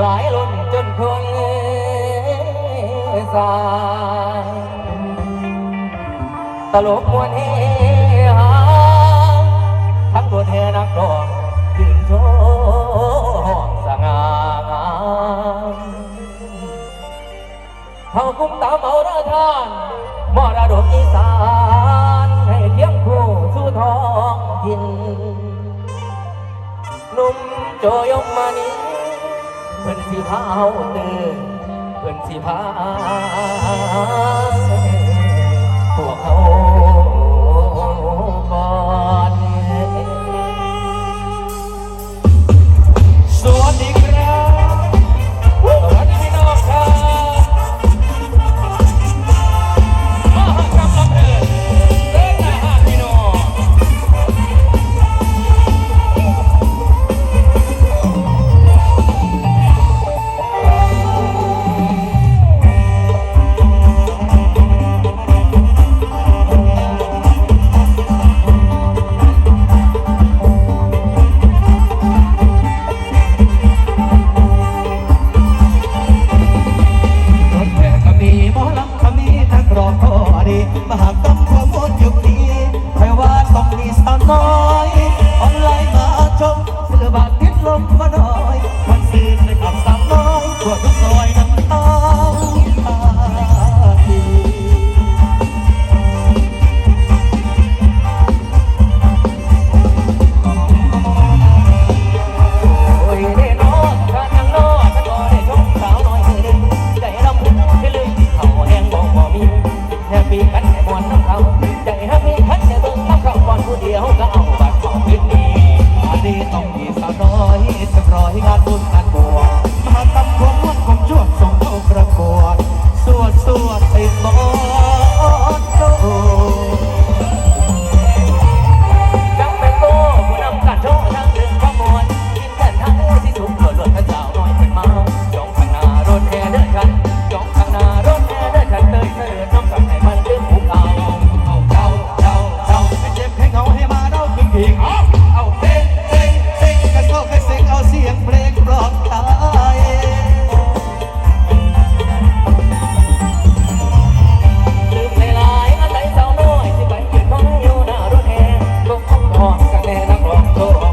หลายล้นจนคนสายตลกมวนเฮฮาทั้งตัวแทนักร้องยืนโชว์ห้องสง่างามเขาคุ้มตาเอาราทานมรดกอีสานให้เคียงคู่สู่ท้องถิ่นหนุ่มโจยมานี้ พิ่นสิพาเอาตื่นเพิ่นสิพา สาวน้อยสักร้อยงาน อนกันแน่นักร้องโชว์